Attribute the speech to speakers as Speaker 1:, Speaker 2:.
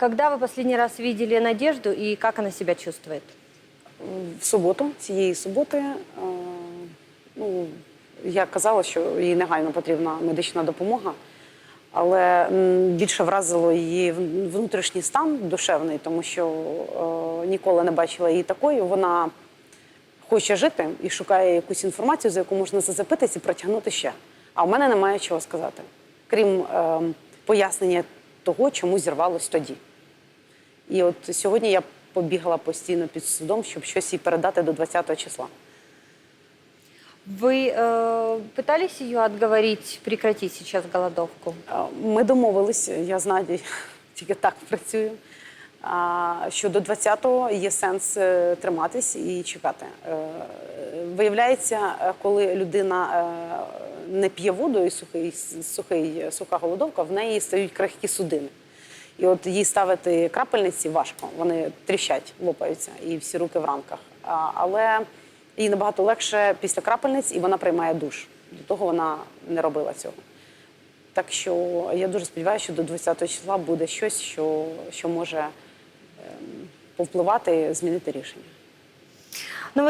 Speaker 1: Когда вы последний раз видели Надежду и как она себя чувствует?
Speaker 2: в суботу, цієї суботи, е, ну, я казала, що їй негайно потрібна медична допомога, але більше вразило її внутрішній стан душевний, тому що е, ніколи не бачила її такою. Вона хоче жити і шукає якусь інформацію, за яку можна зацепитись і протягнути ще. А в мене немає чого сказати, крім е, пояснення того, чому зірвалось тоді. І от сьогодні я побігала постійно під судом, щоб щось їй передати до 20 числа.
Speaker 1: Вы э, пытались ее отговорить прекратить сейчас голодовку?
Speaker 2: Е, Ми домовились, я з Надією тільки так працюю. а, Що до 20-го є сенс е, триматись і чекати. Е, Виявляється, е, коли людина е, не п'є воду і сухий, сухий, суха голодовка, в неї стають крихкі судини. І от їй ставити крапельниці важко, вони тріщать, лопаються, і всі руки в ранках. А, Але їй набагато легше після крапельниць, і вона приймає душ. До того вона не робила цього. Так що я дуже сподіваюся, що до 20 числа буде щось, що, що може ем, повпливати, змінити рішення.
Speaker 1: Ну